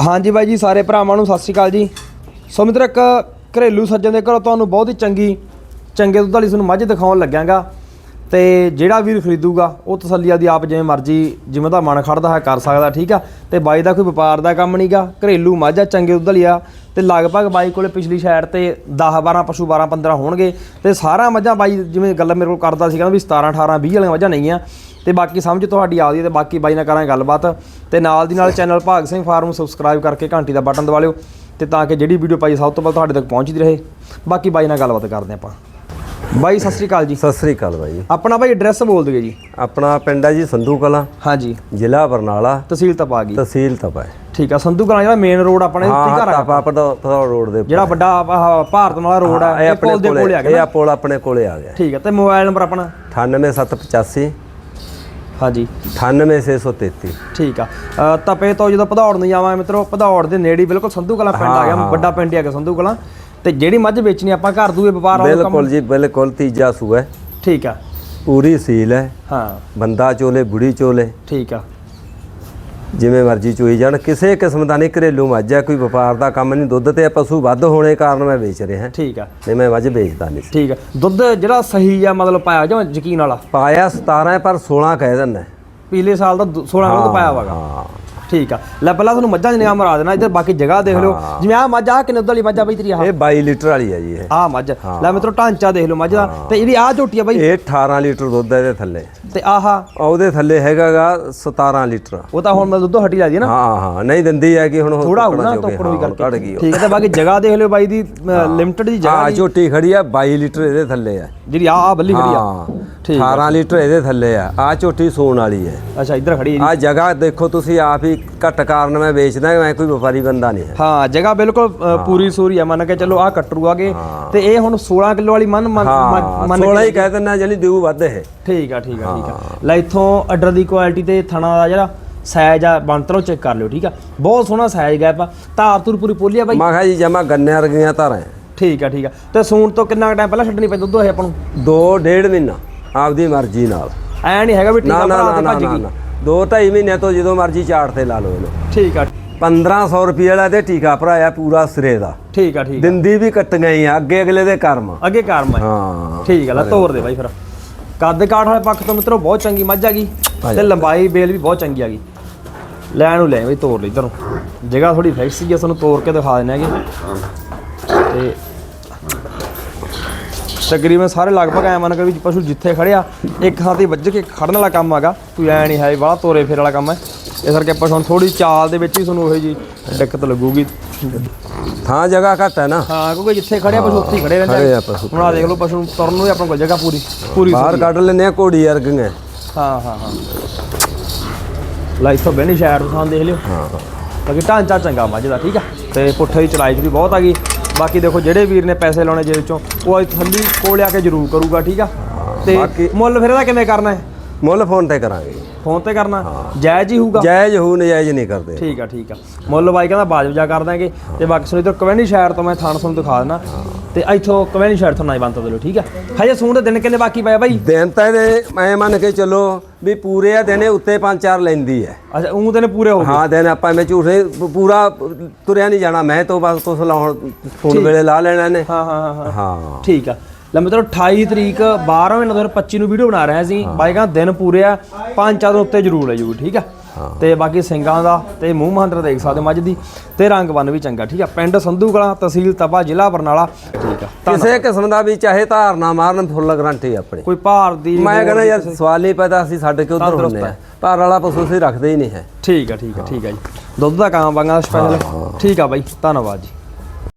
ਹਾਂਜੀ ਬਾਈ ਜੀ, ਸਾਰੇ ਭਰਾਵਾਂ ਨੂੰ ਸਤਿ ਸ਼੍ਰੀ ਅਕਾਲ ਜੀ। ਸੋ ਮਿੱਤਰ, ਇੱਕ ਘਰੇਲੂ ਸੱਜਣ ਦੇ ਘਰੋਂ ਤੁਹਾਨੂੰ ਬਹੁਤ ਹੀ ਚੰਗੀ, ਚੰਗੇ ਦੁੱਧ ਵਾਲੀ ਤੁਹਾਨੂੰ ਮੱਝ ਦਿਖਾਉਣ ਲੱਗਿਆਗਾ। ਤੇ ਜਿਹੜਾ ਵੀਰ ਖਰੀਦੂਗਾ, ਉਹ ਤਸੱਲੀ ਦੀ ਆਪ ਜਿਵੇਂ ਮਰਜ਼ੀ, ਜਿਵੇਂ ਦਾ ਮਨ ਖੜਦਾ ਹੈ ਕਰ ਸਕਦਾ, ਠੀਕ ਆ? ਤੇ ਬਾਈ ਦਾ ਕੋਈ ਵਪਾਰ ਦਾ ਕੰਮ ਨਹੀਂਗਾ ਘਰੇਲੂ ਮੱਝ ਆ, ਚੰਗੇ ਦੁੱਧ ਵਾਲੀ ਆ। ਤੇ ਲਗਭਗ ਬਾਈ ਕੋਲੇ ਪਿਛਲੀ ਸਾਈਡ ਤੇ 10 12 ਪਸ਼ੂ 12 15 ਹੋਣਗੇ। ਤੇ ਸਾਰਾ ਮੱਝਾਂ ਬਾਈ ਜਿਵੇਂ ਗੱਲ ਮੇਰੇ ਕੋਲ ਕਰਦਾ ਸੀ ਕਹਿੰਦਾ ਵੀ 17 18 20 ਵਾਲੀਆਂ ਮੱਝਾਂ ਨਹੀਂ ਆ ਤੇ ਬਾਕੀ ਸਮਝ ਤੁਹਾਡੀ ਆਦੀ ਤੇ ਬਾਕੀ ਬਾਈ ਨਾਲ ਕਰਾਂਗੇ ਗੱਲਬਾਤ। ਤੇ ਨਾਲ ਦੀ ਨਾਲ ਚੈਨਲ ਭਾਗ ਸਿੰਘ ਫਾਰਮ ਸਬਸਕ੍ਰਾਈਬ ਕਰਕੇ ਘੰਟੀ ਦਾ ਬਟਨ ਦਬਾ ਲਿਓ ਤੇ ਤਾਂ ਕਿ ਜਿਹੜੀ ਵੀਡੀਓ ਪਾਈ ਸਭ ਤੋਂ ਪਹਿਲਾਂ ਤੁਹਾਡੇ ਤੱਕ ਪਹੁੰਚਦੀ ਰਹੇ। ਬਾਕੀ ਬਾਈ ਨਾਲ ਗੱਲਬਾਤ ਕਰਦੇ ਆਪਾਂ। ਬਾਈ ਸਤਿ ਸ੍ਰੀ ਅਕਾਲ ਜੀ। ਸਤਿ ਸ੍ਰੀ ਅਕਾਲ ਬਾਈ। ਆਪਣਾ ਬਾਈ ਐਡਰੈਸ ਬੋਲ ਦਿਓ ਜੀ। ਆਪਣਾ ਪਿੰਡ ਹੈ ਜੀ ਸੰਧੂ ਕਲਾਂ। ਹਾਂਜੀ। ਜ਼ਿਲ੍ਹਾ ਬਰਨਾਲਾ। ਤਹਿਸੀਲ ਤਪਾ ਗਈ ਤਹਿਸੀਲ ਤਪਾ ਠੀਕ ਆ ਸੰਧੂ ਕਲਾਂ ਜਿਹੜਾ ਮੇਨ ਰੋਡ ਆਪਣੇ ਹਾਂ ਘਰ ਆ। ਤਪਾ ਪਧੌੜ ਰੋਡ ਦੇ। ਜਿਹੜਾ ਵੱਡਾ ਭਾਰਤ ਵਾਲਾ ਰੋਡ ਆ ਇਹ ਇਹ ਆਪਣੇ ਪੁਲ ਦੇ ਕੋਲੇ ਆ ਇਹ ਗਿਆ ਆ ਪੁਲ ਆਪਣੇ ਕੋਲੇ ਆ ਗਿਆ। ਠੀਕ ਆ ਤੇ ਮੋਬਾਈਲ ਨੰਬਰ ਆਪਣਾ? 98785 ਹਾਂਜੀ। 98633 ਠੀਕ ਆ। ਅ, ਤਪੇ ਤੋਂ ਜਦੋਂ ਭਦੌੜ ਨੂੰ ਜਾਵਾਂ ਮਿੱਤਰੋ ਭਦੌੜ ਦੇ ਨੇੜੇ ਹੀ ਬਿਲਕੁਲ ਸੰਧੂ ਕਲਾਂ ਪਿੰਡ ਆ ਗਿਆ ਵੱਡਾ ਪਿੰਡ ਹੀ ਆ ਗਿਆ ਸੰਧੂ ਕਲਾਂ। ਤੇ ਜਿਹੜੀ ਮੱਝ ਵੇਚਣੀ ਆਪਾਂ ਘਰ ਦੂਏ ਵਪਾਰ ਵਾਲਾ ਕੰਮ ਬਿਲਕੁਲ ਜੀ ਬਿਲਕੁਲ ਤੀਜਾ ਸੂਆ ਹੈ। ਠੀਕ ਆ। ਪੂਰੀ ਸੀਲ ਹੈ। ਹਾਂ। ਬੰਦਾ ਚੋਲੇ ਬੁੜੀ ਚੋਲੇ। ਠੀਕ ਆ। ਜਿਵੇਂ ਮਰਜ਼ੀ ਚੋਈ ਜਾਣ ਕਿਸੇ ਕਿਸਮ ਦਾ ਨਹੀਂ ਘਰੇਲੂ ਮੱਝ ਹੈ ਕੋਈ ਵਪਾਰ ਦਾ ਕੰਮ ਨਹੀਂ ਦੁੱਧ ਤੇ ਪਸ਼ੂ ਵੱਧ ਹੋਣੇ ਕਾਰਨ ਮੈਂ ਵੇਚ ਰਿਹਾ। ਠੀਕ ਆ। ਨਹੀਂ ਮੈਂ ਮੱਝ ਵੇਚਦਾ ਨਹੀਂ ਸੀ। ਠੀਕ ਆ। ਦੁੱਧ ਜਿਹੜਾ ਸਹੀ ਆ ਮਤਲਬ ਪਾਇਆ ਜਾਂ ਯਕੀਨ ਵਾਲਾ? ਪਾਇਆ 17 ਹੈ ਪਰ 16 ਕਹਿ ਦਿੰਦਾ। ਪਿਛਲੇ ਸਾਲ ਦਾ ਦੁ- 16 ਦੁੱਧ ਪਾਇਆ ਵਾਗਾ ਹਾਂ। ਠੀਕ ਆ। ਲੈ ਪਹਿਲਾਂ ਤੁਹਾਨੂੰ ਮੱਝਾਂ ਨਿਯਮ ਮਰਾ ਦੇਣਾ ਇੱਧਰ ਬਾਕੀ ਜਗ੍ਹਾ ਦੇਖ ਲਓ। ਜਿਵੇਂ ਆ ਮੱਝ ਆ ਕਿੰਨੇ ਦੁੱਧ ਵਾਲੀ ਮੱਝ ਆ ਬਈ ਤੇਰੀ ਆ ਇਹ 22 ਲੀਟਰ ਵਾਲੀ ਹੈ ਜੀ ਇਹ। ਆ ਮੱਝ। ਲੈ ਮਿੱਤਰੋ ਢਾਂਚਾ ਦੇਖ ਲਓ ਮੱਝ ਦਾ। ਤੇ ਜਿਹੜੀ ਆ ਝੋਟੀ ਆ ਬਈ। ਇਹ 18 ਲੀਟਰ ਦੁੱਧ ਹੈ ਇਹਦੇ ਥੱਲੇ। ਤੇ ਆਹਾ। ਉਹਦੇ ਥੱਲੇ ਹੈਗਾਗਾ 17 ਲੀਟਰ। ਉਹ ਤਾਂ ਹੁਣ ਮੈਂ ਦੁੱਧ ਹਟੀ ਲੱਗਦੀ ਹੈ ਨਾ। ਹਾਂ ਹਾਂ। ਨਹੀਂ ਦਿੰਦੀ ਹੈ ਕਿ ਹੁਣ ਥੋੜਾ ਨਾ ਤੋਕੜ ਵੀ ਕੱਢ ਕਰਕੇ। ਠੀਕ ਹੈ ਤੇ ਬਾਕੀ ਜਗ੍ਹਾ ਦੇਖ ਲਿਓ ਬਾਈ ਦੀ ਲਿਮਟਿਡ ਦੀ ਜਗ੍ਹਾ ਹਾਂ ਝੋਟੀ ਖੜੀ ਆ 22 ਲੀਟਰ ਇਹਦੇ ਥੱਲੇ ਆ। ਜਿਹੜੀ ਆ ਆ ਬੱਲੀ ਖੜੀ ਆ। ਹਾਂ। ਠੀਕ 18 ਲੀਟਰ ਇਹਦੇ ਥੱਲੇ ਆ। ਆ ਝੋਟੀ ਸੂਣ ਵਾਲੀ ਹੈ ਅੱਛਾ ਇੱਧਰ ਖੜੀ ਹੈ ਆ ਜਗ੍ਹਾ ਦੇਖੋ ਤੁਸੀਂ ਆਪ ਹੀ ਘੱਟ ਕਾਰਨ ਮੈਂ ਵੇਚਦਾ ਮੈਂ ਕੋਈ ਵਪਾਰੀ ਬੰਦਾ ਨਹੀਂ ਹੈ। ਹਾਂ ਜਗ੍ਹਾ ਬਿਲਕੁਲ ਅ, ਪੂਰੀ ਸੂਰੀ ਆ ਮੰਨ ਕੇ ਚੱਲੋ ਆ ਕਟਰੂ ਆਗੇ। ਤੇ ਇਹ ਹੁਣ 16 ਕਿਲੋ ਵਾਲੀ ਮਨ ਮੰਨ ਹਾਂ ਮੰਨ 16 ਹੀ ਕਹਿ ਦਿੰਦਾ ਜਲੀ ਦਿਊ ਵੱਧ ਇਹ। ਠੀਕ ਆ ਠੀਕ ਆ ਠੀਕ ਆ। ਲੈ ਇੱਥੋਂ ਆਰਡਰ ਦੀ ਕੁਆਲਿਟੀ ਤੇ ਥਣਾ ਦਾ ਜਿਹੜਾ ਸਾਈਜ਼ ਆ ਬੰਤਰੋ ਚੈੱਕ ਕਰ ਲਿਓ ਠੀਕ ਆ। ਬਹੁਤ ਸੋਹਣਾ ਸਾਈਜ਼ ਗੈਪ ਆ। ਧਾਰ ਤੁਰ ਪੂਰੀ ਪੋਲੀ ਆ ਬਾਈ। ਮੈਂ ਕਿਹਾ ਜੀ ਜਮਾ ਗੰਨੇ ਵਰਗੀਆਂ ਧਾਰਾਂ ਹੈ। ਠੀਕ ਆ ਠੀਕ ਆ। ਤੇ ਸੂਣ ਤੋਂ ਕਿੰਨਾ ਟਾਈਮ ਪਹਿਲਾਂ ਛੱਡਣੀ ਪੈਂਦੀ ਦੁੱਧ ਇਹ ਆਪਾਂ ਨੂੰ? ਦੋ ਡੇਢ ਮਹੀਨਾ। ਆਪਦੀ ਮਰਜ਼ੀ ਨਾਲ। ਐ ਨਹੀਂ ਹੈਗਾ ਵੀ ਨਾ ਟੀਕਾ ਨਾ ਭਰਾ ਨਾ ਤੇ ਨਾ ਭੱਜ ਨਾ ਗਈ। ਨਾ। ਦੋ ਢਾਈ ਮਹੀਨੇ ਤੋਂ ਜਦੋਂ ਮਰਜ਼ੀ ਚਾੜ ਤੇ ਲਾ ਲਓ ਇਹਨੂੰ। ਠੀਕ ਆ। 1500 ਰੁਪਏ ਵਾਲਾ ਤੇ ਟੀਕਾ ਭਰਾਇਆ ਪੂਰਾ ਸਿਰੇ ਦਾ। ਠੀਕ ਆ ਠੀਕ ਆ। ਦਿੰਦੀ ਵੀ ਕੱਟੀਆਂ ਹੀ ਆ ਅੱਗੇ ਅਗਲੇ ਦੇ ਕਰਮ। ਅੱਗੇ ਕਾਰਮ ਹੈ ਹਾਂ। ਠੀਕ ਆ ਲੈ ਤੋਰ ਦੇ ਬਾਈ ਫਿਰ। ਕੱਦ ਕਾਠ ਵਾਲੇ ਪੱਖ ਤੋਂ ਮਿੱਤਰੋ ਬਹੁਤ ਚੰਗੀ ਮੱਝ ਆ ਗਈ। ਤੇ ਲੰਬਾਈ ਬੇਲ ਵੀ ਬਹੁਤ ਚੰਗੀ ਆ ਗਈ। ਲੈਣ ਨੂੰ ਲੈ ਬਈ ਤੋਰ ਲਈ ਇਧਰੋਂ। ਜਗ੍ਹਾ ਥੋੜੀ ਫੈਕਸੀ ਆ ਤੁਹਾਨੂੰ ਤੋਰ ਕੇ ਦਿਖਾ ਦਿੰਦੇ ਹੈਗੇ। ਤੇ ਤਕਰੀਬਨ ਸਾਰੇ ਲਗਭਗ ਐ ਮੰਨ ਕੇ ਵੀ ਪਸ਼ੂ ਜਿੱਥੇ ਖੜਿਆ ਇੱਕ ਥਾਂ ਤੇ ਵੱਜ ਕੇ ਖੜਨ ਵਾਲਾ ਕੰਮ ਹੈਗਾ। ਕੋਈ ਐ ਨਹੀਂ ਹੈ ਬਾਹਲਾ ਤੋਰੇ ਫੇਰ ਵਾਲਾ ਕੰਮ ਹੈ। ਇਸ ਕਰਕੇ ਪਸ਼ੂ ਥੋੜੀ ਚਾਲ ਦੇ ਵਿੱਚ ਹੀ ਤੁਹਾਨੂੰ ਉਹੋ ਜੀ ਦਿੱਕਤ ਲੱਗੂਗੀ। ਥਾਂ ਜਗ੍ਹਾ ਘੱਟ ਹੈ ਨਾ। ਹਾਂ ਕਿਉਂਕਿ ਜਿੱਥੇ ਖੜਿਆ ਪਸ਼ੂ ਉੱਥੇ ਹੀ ਖੜੇ ਰਹਿੰਦੇ। ਹੁਣ ਆ ਦੇਖ ਲਓ ਪਸ਼ੂ ਨੂੰ ਤੁਰਨ ਨੂੰ ਆਪਣੇ ਕੋਲ ਜਗ੍ਹਾ ਪੂਰੀ ਪੂਰੀ ਬਾਹਰ ਕੱਢ ਲੈਨੇ ਆ ਘੋੜੀ ਵਰਗੀਆਂ। ਹਾਂ ਹਾਂ ਹਾਂ। ਲੈ ਇੱਥੋਂ ਬਹਿਣੀ ਸ਼ਹਿਰ ਤੋਂ ਦੇਖ ਲਿਓ। ਹਾਂ। ਬਾਕੀ ਢਾਂਚਾ ਚੰਗਾ ਮੱਝ ਦਾ ਠੀਕ ਆ। ਤੇ ਪੁੱਠੇ ਦੀ ਚੜਾਈ ਵੀ ਬਹੁਤ ਆ ਗਈ। ਬਾਕੀ ਦੇਖੋ ਜਿਹੜੇ ਵੀਰ ਨੇ ਪੈਸੇ ਲਾਉਣੇ ਜੇਬ ਚੋਂ ਉਹ ਅੱਜ ਥੱਲੀ ਕੋਲ ਆ ਕੇ ਜ਼ਰੂਰ ਕਰੂਗਾ ਠੀਕ ਆ? ਤੇ ਮੁੱਲ ਫਿਰ ਇਹਦਾ ਕਿਵੇਂ ਕਰਨਾ ਹੈ? ਮੁੱਲ ਫੋਨ ਤੇ ਕਰਾਂਗੇ ਫੋਨ ਤੇ ਕਰਨਾ? ਜਾਇਜ਼ ਹੀ ਹੋਊਗਾ? ਜਾਇਜ਼ ਹੋ ਨਜਾਇਜ਼ ਨਹੀਂ ਕਰਦੇ। ਠੀਕ ਆ ਠੀਕ ਆ। ਮੁੱਲ ਬਾਈ ਕਹਿੰਦਾ ਬਾਜਬ ਜਾ ਕਰ ਦਾਂਗੇ। ਤੇ ਬਾਕੀ ਸੁਣੀ ਤੋਂ ਕਵੈਨੀ ਸ਼ਹਿਰ ਤੋਂ ਮੈਂ ਥਾਣ ਤੁਹਾਨੂੰ ਦਿਖਾ ਦੇਣਾ ਤੇ ਇੱਥੋਂ ਕਵੈਨੀ ਸ਼ਹਿਰ ਤੋਂ ਨਾ ਹੀ ਬੰਦ ਦਿਓ ਠੀਕ ਆ। ਹਜੇ ਸੂਣ ਦੇ ਦਿਨ ਕਿੰਨੇ ਬਾਕੀ ਪਏ ਬਾਈ? ਦਿਨ ਤਾਂ ਇਹਦੇ ਮੈਂ ਮੰਨ ਕੇ ਚੱਲੋ ਵੀ ਪੂਰੇ ਆ ਦਿਨੇ ਉੱਤੇ ਪੰਜ ਚਾਰ ਲੈਂਦੀ ਹੈ। ਅੱਛਾ ਉਹ ਦਿਨ ਪੂਰੇ ਹੋ ਗਏ? ਹਾਂ ਦਿਨ ਆਪਾਂ ਮੈਂ ਝੂਠੇ ਪੂਰਾ ਤੁਰਿਆ ਨਹੀਂ ਜਾਣਾ। ਮੈਂ ਤੋਂ ਬਸ ਕੁਛ ਲਾਉਣ ਫੋਨ ਵੇਲੇ ਲਾ ਲੈਣਾ ਨੇ ਹਾਂ ਹਾਂ ਹਾਂ ਹਾਂ। ਹਾਂ। ਠੀਕ ਆ। ਲੈ ਮਿੱਤਰੋ 28 ਤਰੀਕ 12 ਮਹੀਨਾ 2025 ਨੂੰ ਵੀਡੀਓ ਬਣਾ ਰਹੇ ਸੀ। ਬਾਈ ਕਹਿੰਦਾ ਦਿਨ ਪੂਰੇ ਆ ਪੰਜ ਚਾਰ ਉੱਤੇ ਜ਼ਰੂਰ ਲੈ ਜੂ ਠੀਕ ਆ। ਤੇ ਬਾਕੀ ਸਿੰਘਾਂ ਦਾ ਤੇ ਮੂੰਹ ਮਹਾਂਦਰ ਦੇਖ ਸਕਦੇ ਮੱਝ ਦੀ ਤੇ ਰੰਗ ਬੰਨ ਵੀ ਚੰਗਾ ਠੀਕ ਆ? ਪਿੰਡ ਸੰਧੂ ਕਲਾਂ ਤਹਿਸੀਲ ਤਪਾ ਜ਼ਿਲ੍ਹਾ ਬਰਨਾਲਾ ਠੀਕ ਆ? ਕਿਸੇ ਕਿਸਮ ਦਾ ਵੀ ਚਾਹੇ ਧਾਰ ਨਾ ਮਾਰਨ ਫੁੱਲ ਗਰੰਟੀ ਆਪਣੀ। ਕੋਈ ਭਾਰ ਦੀ ਮੈਂ ਕਹਿੰਦਾ ਯਾਰ ਸਵਾਲ ਨਹੀਂ ਪੈਦਾ ਅਸੀਂ ਸਾਡੇ ਕਿ ਉਧਰ ਹੁੰਦੇ ਆ। ਭਾਰ ਵਾਲਾ ਪਸ਼ੂ ਅਸੀਂ ਰੱਖਦੇ ਹੀ ਨਹੀਂ ਹੈ। ਠੀਕ ਆ ਠੀਕ ਆ ਠੀਕ ਆ ਜੀ। ਦੁੱਧ ਦਾ ਕੰਮ ਬੰਗਾ ਸਪੈਸ਼ਲ ਠੀਕ ਆ ਬਾਈ ਧੰਨਵਾਦ ਜੀ।